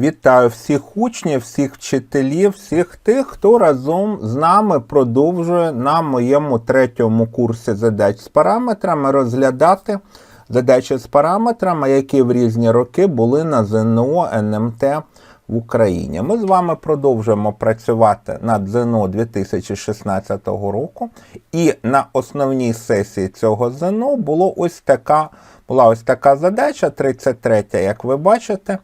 Вітаю всіх учнів, всіх вчителів, всіх тих, хто разом з нами продовжує на моєму третьому курсі задач з параметрами розглядати задачі з параметрами, які в різні роки були на ЗНО НМТ в Україні. Ми з вами продовжуємо працювати над ЗНО 2016 року. І на основній сесії цього ЗНО було ось така, була ось така задача, 33, як ви бачите.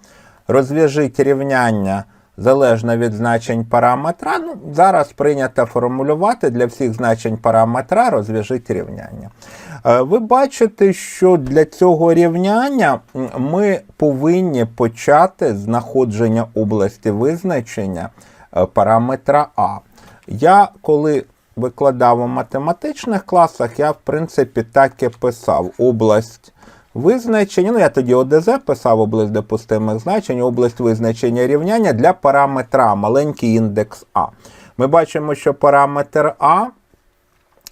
Розв'яжіть рівняння залежно від значень параметра. Ну, зараз прийнято формулювати для всіх значень параметра розв'яжіть рівняння. Е, Ви бачите, що для цього рівняння ми повинні почати знаходження області визначення е, параметра А. Я коли викладав у математичних класах, я в принципі так і писав область визначення. Ну, я тоді ОДЗ писав область допустимих значень, область визначення рівняння для параметра, маленький індекс А. Ми бачимо, що параметр А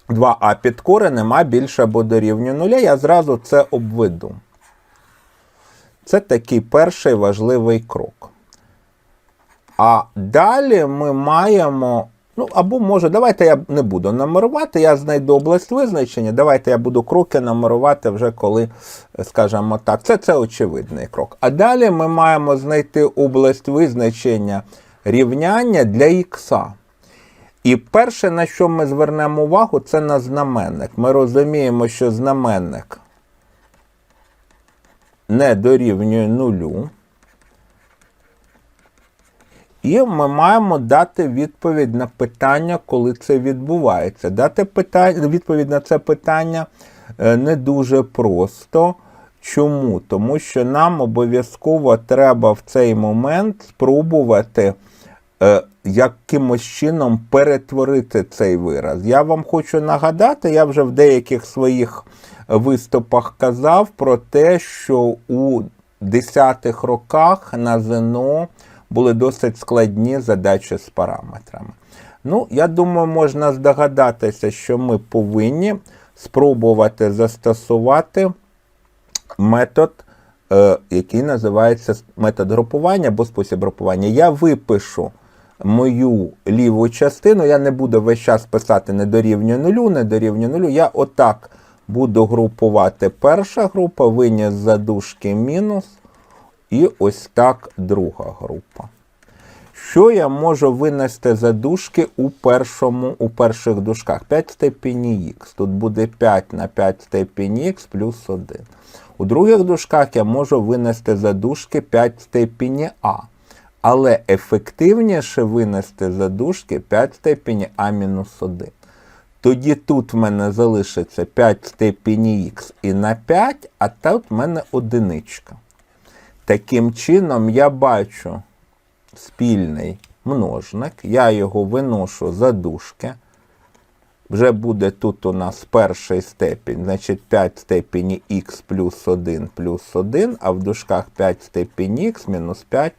2а під коренем А більше або дорівнює нуля. Я зразу це обведу. Це такий перший важливий крок. А далі ми маємо. Ну, або може, давайте я не буду нумерувати, я знайду область визначення. Давайте я буду кроки нумерувати вже коли, скажімо так, це, це очевидний крок. А далі ми маємо знайти область визначення рівняння для ікса. І перше, на що ми звернемо увагу, це на знаменник. Ми розуміємо, що знаменник не дорівнює нулю. І ми маємо дати відповідь на питання, коли це відбувається. Дати питання, відповідь на це питання е, не дуже просто. Чому? Тому що нам обов'язково треба в цей момент спробувати е, якимось чином перетворити цей вираз. Я вам хочу нагадати, я вже в деяких своїх виступах казав про те, що у 10-х роках на ЗНО були досить складні задачі з параметрами. Ну, я думаю, можна здогадатися, що ми повинні спробувати застосувати метод, е, який називається метод групування або спосіб групування. Я випишу мою ліву частину, я не буду весь час писати не дорівнює нулю, не дорівнює нулю. Я отак буду групувати перша група, виніс задушки мінус. І ось так друга група. Що я можу винести за дужки у першому, у перших дужках? 5 в степені х. Тут буде 5 на 5 в степені х плюс 1. У других дужках я можу винести за дужки 5 в степені а. Але ефективніше винести за дужки 5 в степені а мінус 1. Тоді тут в мене залишиться 5 в степені х і на 5, а тут в мене одиничка. Таким чином, я бачу спільний множник, я його виношу за дужки. Вже буде тут у нас перший степінь, значить 5 в степені х плюс 1 плюс 1, а в дужках 5 в степені х мінус 5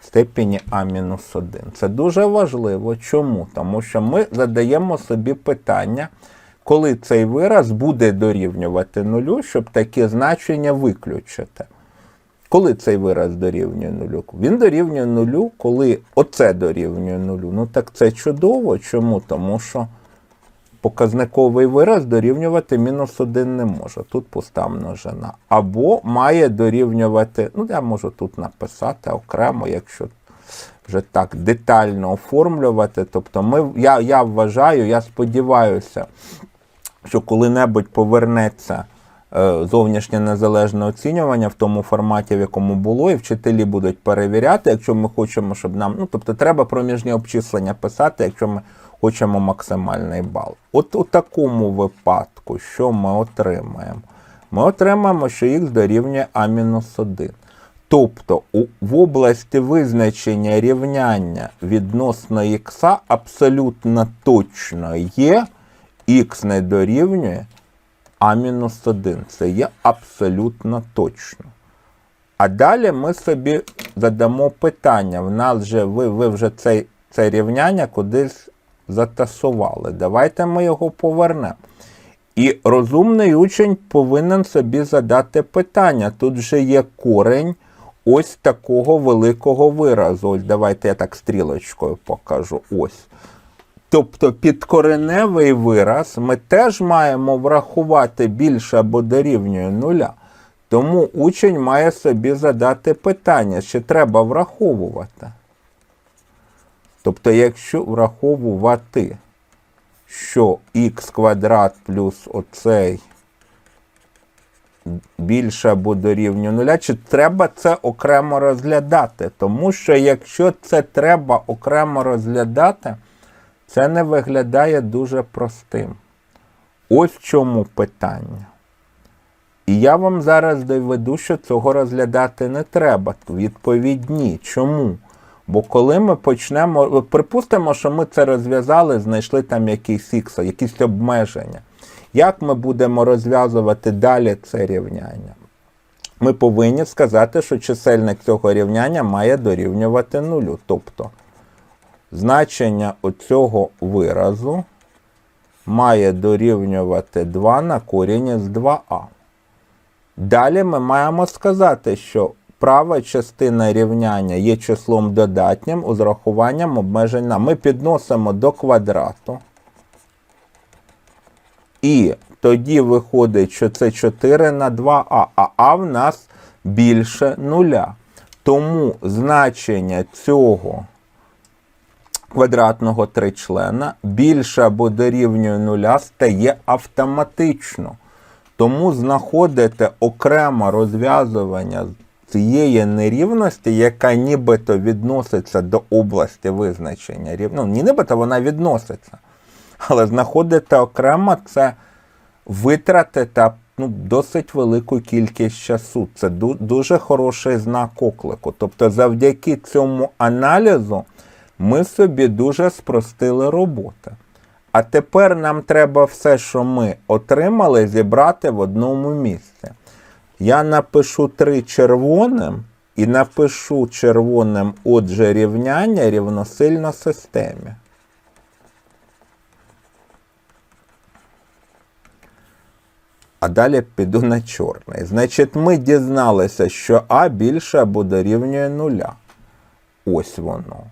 в степені а мінус 1. Це дуже важливо. Чому? Тому що ми задаємо собі питання, коли цей вираз буде дорівнювати нулю, щоб такі значення виключити. Коли цей вираз дорівнює нулю? Він дорівнює нулю, коли оце дорівнює нулю. Ну так це чудово. Чому? Тому що показниковий вираз дорівнювати мінус 1 не може. Тут пуста множина. Або має дорівнювати, ну я можу тут написати окремо, якщо вже так детально оформлювати. Тобто ми, я, я вважаю, я сподіваюся, що коли-небудь повернеться зовнішнє незалежне оцінювання в тому форматі, в якому було, і вчителі будуть перевіряти, якщо ми хочемо, щоб нам. Ну, тобто, треба проміжні обчислення писати, якщо ми хочемо максимальний бал. От у такому випадку, що ми отримаємо? Ми отримаємо, що х дорівнює А-1. Тобто в області визначення рівняння відносно х абсолютно точно є, х не дорівнює А-1. Це є абсолютно точно. А далі ми собі задамо питання. В нас вже ви, ви вже цей, це рівняння кудись затасували. Давайте ми його повернемо. І розумний учень повинен собі задати питання. Тут вже є корень ось такого великого виразу. Ось давайте я так стрілочкою покажу. Ось. Тобто підкореневий вираз ми теж маємо врахувати більше або дорівнює нуля. Тому учень має собі задати питання, чи треба враховувати. Тобто, якщо враховувати, що х квадрат плюс оцей більше або дорівнює нуля, чи треба це окремо розглядати? Тому що якщо це треба окремо розглядати, це не виглядає дуже простим. Ось в чому питання. І я вам зараз доведу, що цього розглядати не треба. Відповідь ні. Чому? Бо коли ми почнемо, припустимо, що ми це розв'язали, знайшли там якийсь ікс, якісь обмеження. Як ми будемо розв'язувати далі це рівняння? Ми повинні сказати, що чисельник цього рівняння має дорівнювати нулю. Тобто значення оцього виразу має дорівнювати 2 на корінь з 2а. Далі ми маємо сказати, що права частина рівняння є числом додатнім з урахуванням обмежень на. Ми підносимо до квадрату. І тоді виходить, що це 4 на 2а, а а в нас більше нуля. Тому значення цього квадратного тричлена більше або дорівнює нуля стає автоматично. Тому знаходите окреме розв'язування цієї нерівності, яка нібито відноситься до області визначення. Ну, нібито вона відноситься. Але знаходите окремо це витратите ну, досить велику кількість часу. Це дуже хороший знак оклику. Тобто, завдяки цьому аналізу ми собі дуже спростили роботу. А тепер нам треба все, що ми отримали, зібрати в одному місці. Я напишу 3 червоним і напишу червоним отже рівняння рівносильно системі. А далі піду на чорний. Значить, ми дізналися, що А більше або дорівнює нуля. Ось воно.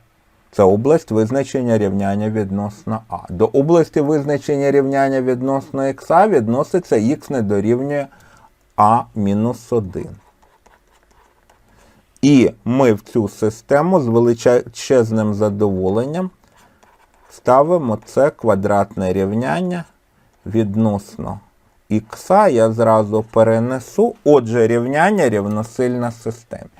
Це область визначення рівняння відносно А. До області визначення рівняння відносно х відноситься х не дорівнює А мінус 1. І ми в цю систему з величезним задоволенням ставимо це квадратне рівняння відносно х. Я зразу перенесу. Отже, рівняння рівносильна системі.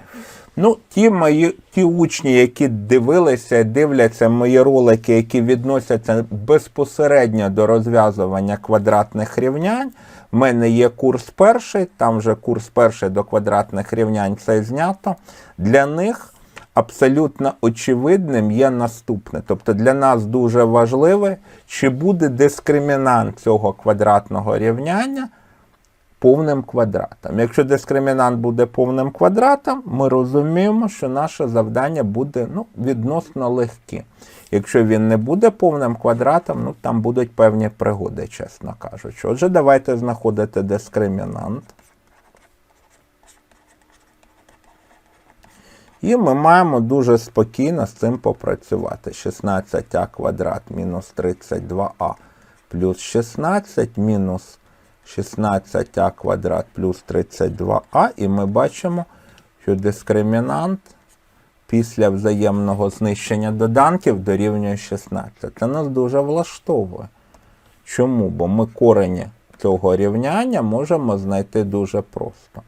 Ну, ті мої ті учні, які дивилися, дивляться мої ролики, які відносяться безпосередньо до розв'язування квадратних рівнянь. В мене є курс перший, там вже курс перший до квадратних рівнянь це знято. Для них абсолютно очевидним є наступне. Тобто для нас дуже важливе, чи буде дискримінант цього квадратного рівняння повним квадратом. Якщо дискримінант буде повним квадратом, ми розуміємо, що наше завдання буде ну, відносно легке. Якщо він не буде повним квадратом, ну там будуть певні пригоди, чесно кажучи. Отже, давайте знаходити дискримінант. І ми маємо дуже спокійно з цим попрацювати. 16а квадрат мінус 32а плюс 16 мінус 16а квадрат плюс 32а, і ми бачимо, що дискримінант після взаємного знищення доданків дорівнює 16. Це нас дуже влаштовує. Чому? Бо ми корені цього рівняння можемо знайти дуже просто.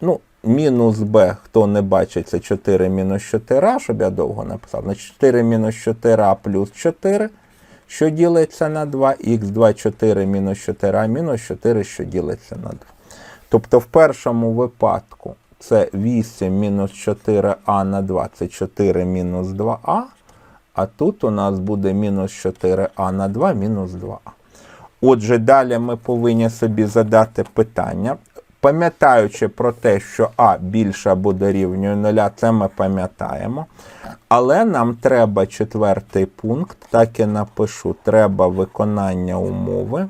Ну, мінус b, хто не бачить, це 4 мінус 4, щоб я довго написав. Значить 4 мінус 4 плюс 4 що ділиться на 2, х2 4 мінус 4, а мінус 4, що ділиться на 2. Тобто в першому випадку це 8 мінус 4а на 2, це 4 мінус 2а. А тут у нас буде мінус 4а на 2 мінус 2а. Отже, далі ми повинні собі задати питання. Пам'ятаючи про те, що А більше або дорівнює 0, це ми пам'ятаємо. Але нам треба четвертий пункт, так і напишу, треба виконання умови.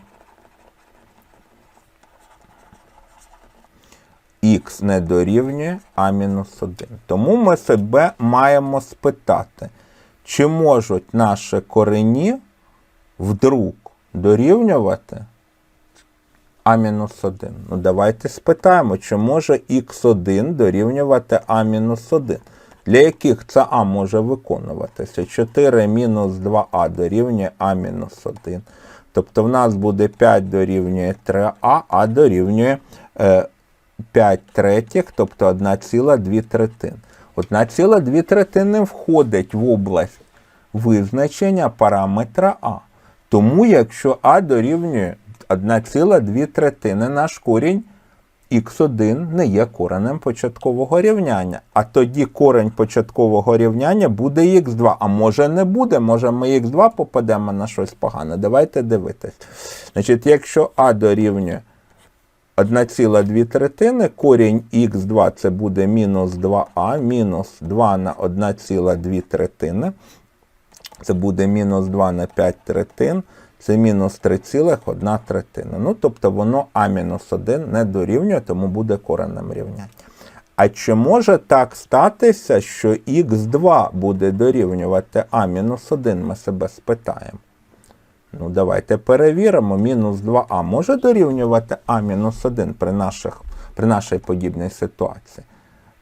х не дорівнює а мінус 1. Тому ми себе маємо спитати, чи можуть наші корені вдруг дорівнювати а-1. Ну, давайте спитаємо, чи може х1 дорівнювати а-1. Для яких це а може виконуватися? 4 мінус 2а дорівнює а-1. Тобто в нас буде 5 дорівнює 3а, а дорівнює е, 5 третіх, тобто 1,2 третин. 1,2 третини входить в область визначення параметра А. Тому, якщо А дорівнює 1,2 третини, наш корінь х1 не є коренем початкового рівняння. А тоді корень початкового рівняння буде х2. А може не буде, може ми х2 попадемо на щось погане. Давайте дивитись. Значить, якщо А дорівнює 1,2 третини, корінь х2 це буде мінус 2а, мінус 2 на 1,2 третини. Це буде мінус 2 на 5 третин, це мінус 3,1 третина. Ну, тобто воно А-1 не дорівнює, тому буде коренем рівняння. А чи може так статися, що х2 буде дорівнювати А-1, ми себе спитаємо. Ну, давайте перевіримо. Мінус 2а може дорівнювати А-1 при, наших, при нашій подібній ситуації.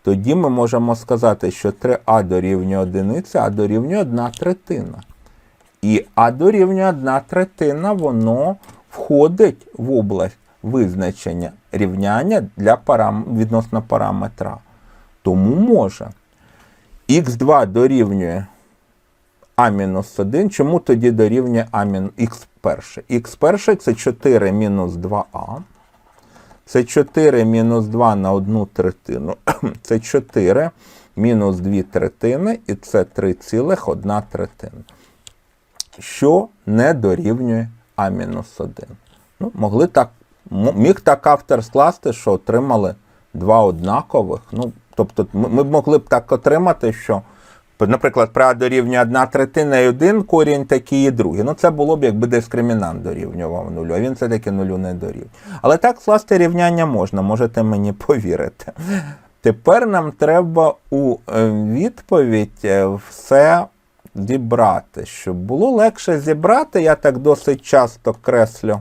Тоді ми можемо сказати, що 3а дорівнює 1, а дорівнює 1 третина. І а дорівнює 1 третина, воно входить в область визначення рівняння для парам... відносно параметра. Тому може. х2 дорівнює а-1. Чому тоді дорівнює х1? х1 це 4 мінус 2а. Це 4 мінус 2 на 1 третину. Це 4 мінус 2 третини, і це 3,1 третина. Що не дорівнює А-1. Ну, могли так, Міг так автор скласти, що отримали два однакових. Ну, Тобто ми б могли б так отримати, що, наприклад, при А дорівнює 1 третина і один корінь, такий і другий. Ну, це було б, якби дискримінант дорівнював нулю, а він все-таки нулю не дорівнює. Але так скласти рівняння можна, можете мені повірити. Тепер нам треба у відповідь все зібрати. Щоб було легше зібрати, я так досить часто креслю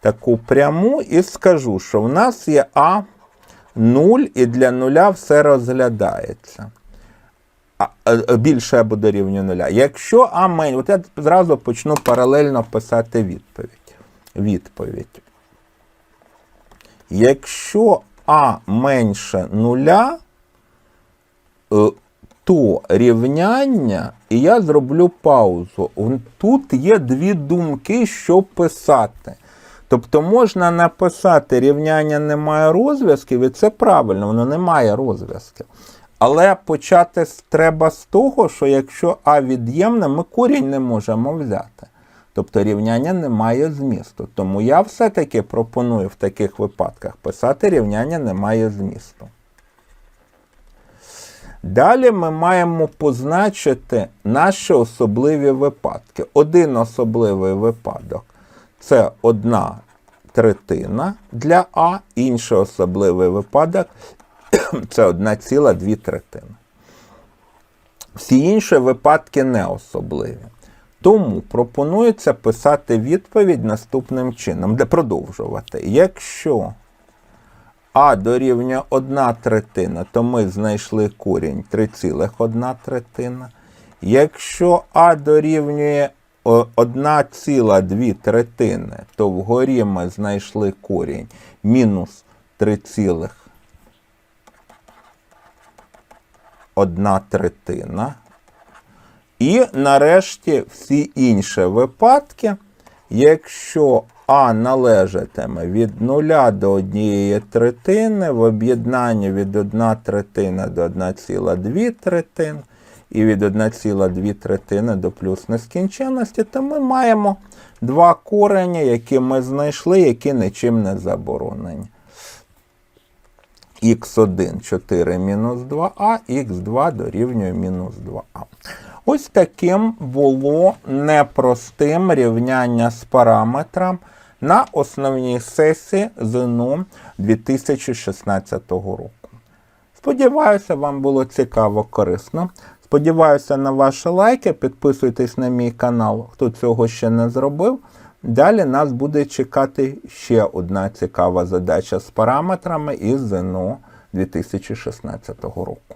таку пряму і скажу, що в нас є А 0 і для нуля все розглядається. А, більше або дорівнює нуля. Якщо А менше, от я зразу почну паралельно писати відповідь. Відповідь. Якщо А менше нуля, то рівняння, і я зроблю паузу. Тут є дві думки, що писати. Тобто можна написати рівняння немає розв'язків, і це правильно, воно не має розв'язків. Але почати треба з того, що якщо А від'ємне, ми корінь не можемо взяти. Тобто рівняння не має змісту. Тому я все-таки пропоную в таких випадках писати рівняння не має змісту. Далі ми маємо позначити наші особливі випадки. Один особливий випадок це одна третина для А, інший особливий випадок це 1,2 третини. Всі інші випадки не особливі. Тому пропонується писати відповідь наступним чином, де продовжувати. Якщо А дорівнює 1 третина, то ми знайшли корінь 3,1 третина. Якщо А дорівнює 1,2 третини, то вгорі ми знайшли корінь мінус 3,1 третина. І нарешті всі інші випадки, якщо А належатиме від 0 до 1 третини, в об'єднанні від 1 третина до 1,2 третини, і від 1,2 третини до плюс нескінченності, то ми маємо два корені, які ми знайшли, які нічим не заборонені. х1 4 мінус 2а, х2 дорівнює мінус 2а. Ось таким було непростим рівняння з параметром на основній сесії ЗНО 2016 року. Сподіваюся, вам було цікаво, корисно. Сподіваюся на ваші лайки. Підписуйтесь на мій канал, хто цього ще не зробив. Далі нас буде чекати ще одна цікава задача з параметрами із ЗНО 2016 року.